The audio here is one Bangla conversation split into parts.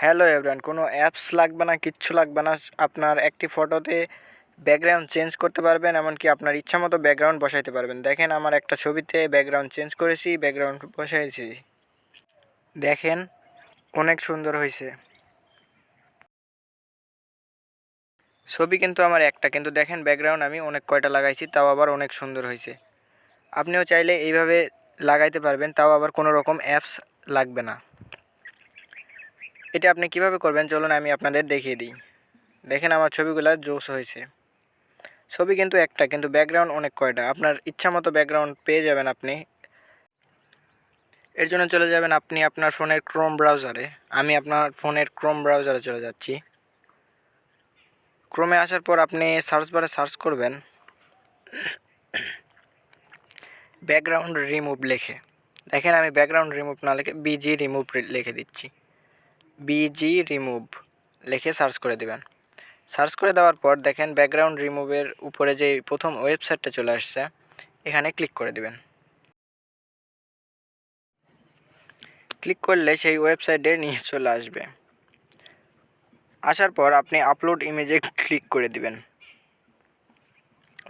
হ্যালো এভরিওয়ান কোনো অ্যাপস লাগবে না, কিচ্ছু লাগবে না, আপনার একটি ফটোতে ব্যাকগ্রাউন্ড চেঞ্জ করতে পারবেন, এমনকি আপনার ইচ্ছা মতো ব্যাকগ্রাউন্ড বসাইতে পারবেন। দেখেন আমার একটা ছবিতে ব্যাকগ্রাউন্ড চেঞ্জ করেছি ব্যাকগ্রাউন্ড বসাইছি। দেখেন, অনেক সুন্দর হয়েছে। ছবি কিন্তু আমার একটা, কিন্তু দেখেন ব্যাকগ্রাউন্ড আমি অনেক কয়টা লাগাইছি, তাও আবার অনেক সুন্দর হয়েছে। আপনিও চাইলে এইভাবে লাগাইতে পারবেন, তাও আবার কোনো রকম অ্যাপস লাগবে না। এটা আপনি কীভাবে করবেন? চলুন আমি আপনাদের দেখিয়ে দিই। দেখেন আমার ছবিগুলো জোস হয়েছে। ছবি কিন্তু একটা, কিন্তু ব্যাকগ্রাউন্ড অনেক কয়টা? আপনার ইচ্ছা মতো ব্যাকগ্রাউন্ড পেয়ে যাবেন আপনি। এর জন্য চলে যাবেন আপনি আপনার ফোনের ক্রোম ব্রাউজারে আমি আপনার ফোনের ক্রোম ব্রাউজারে চলে যাচ্ছি। ক্রোমে আসার পর আপনি সার্চ বারে সার্চ করবেন। ব্যাকগ্রাউন্ড রিমুভ লিখে। দেখেন আমি ব্যাকগ্রাউন্ড রিমুভ না লিখে বিজি রিমুভ লিখে দিচ্ছি। বিজি রিমুভ লিখে সার্চ করে দেবেন। সার্চ করে দেওয়ার পর দেখেন ব্যাকগ্রাউন্ড রিমুভের উপরে যে প্রথম ওয়েবসাইটটা চলে আসছে, এখানে ক্লিক করে দিবেন। ক্লিক করলে সেই ওয়েবসাইটে নিয়ে চলে আসবে। আসার পর আপনি আপলোড ইমেজে ক্লিক করে দিবেন।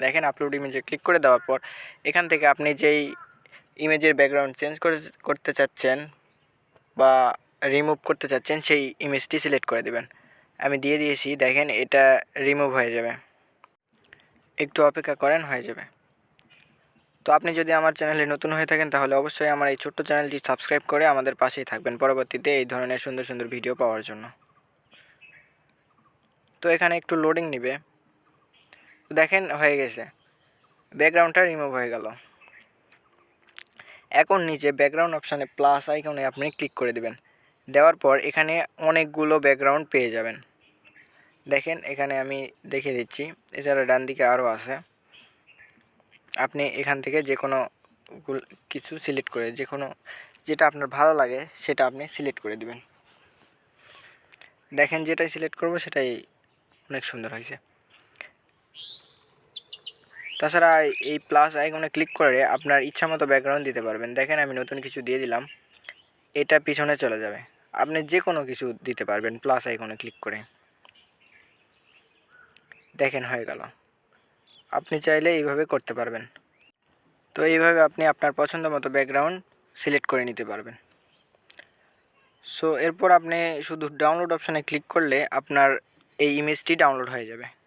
দেখেন আপলোড ইমেজে ক্লিক করে দেওয়ার পর এখান থেকে আপনি যেই ইমেজের ব্যাকগ্রাউন্ড চেঞ্জ করে, করতে চাচ্ছেন বা রিমুভ করতে চাচ্ছেন, সেই ইমেজটি সিলেক্ট করে দেবেন। আমি দিয়ে দিয়েছি, দেখেন এটা রিমুভ হয়ে যাবে। একটু অপেক্ষা করেন, হয়ে যাবে। তো আপনি যদি আমার চ্যানেলে নতুন হয়ে থাকেন, তাহলে অবশ্যই আমার এই ছোট্ট চ্যানেলটি সাবস্ক্রাইব করে আমাদের পাশেই থাকবেন পরবর্তীতে এই ধরনের সুন্দর সুন্দর ভিডিও পাওয়ার জন্য। তো এখানে একটু লোডিং নিবে। দেখেন, হয়ে গেছে। ব্যাকগ্রাউন্ডটা রিমুভ হয়ে গেল। এখন নিচে ব্যাকগ্রাউন্ড অপশানে প্লাস আইকনে আপনি ক্লিক করে দেবেন। দেওয়ার পর এখানে অনেকগুলো ব্যাকগ্রাউন্ড পেয়ে যাবেন। দেখেন, এখানে আমি দেখে দিচ্ছি। এছাড়া ডান দিকে আরও আছে। আপনি এখান থেকে যে কোনো কিছু সিলেক্ট করে যে কোনো যেটা আপনার ভালো লাগে, সেটা আপনি সিলেক্ট করে দিবেন। দেখেন, যেটাই সিলেক্ট করব, সেটাই অনেক সুন্দর হয়েছে। তাছাড়া এই প্লাস আইকনে ক্লিক করে আপনার ইচ্ছা মতো ব্যাকগ্রাউন্ড দিতে পারবেন। দেখেন, আমি নতুন কিছু দিয়ে দিলাম। এটা পিছনে চলে যাবে। আপনি যে কোনো কিছু দিতে পারবেন প্লাস আইকনে ক্লিক করে। দেখেন, হয়ে গেল। আপনি চাইলে এইভাবে করতে পারবেন। তো এইভাবে আপনি আপনার পছন্দ মতো ব্যাকগ্রাউন্ড সিলেক্ট করে নিতে পারবেন। সো এরপর আপনি শুধু ডাউনলোড অপশানে ক্লিক করলে আপনার এই ইমেজটি ডাউনলোড হয়ে যাবে।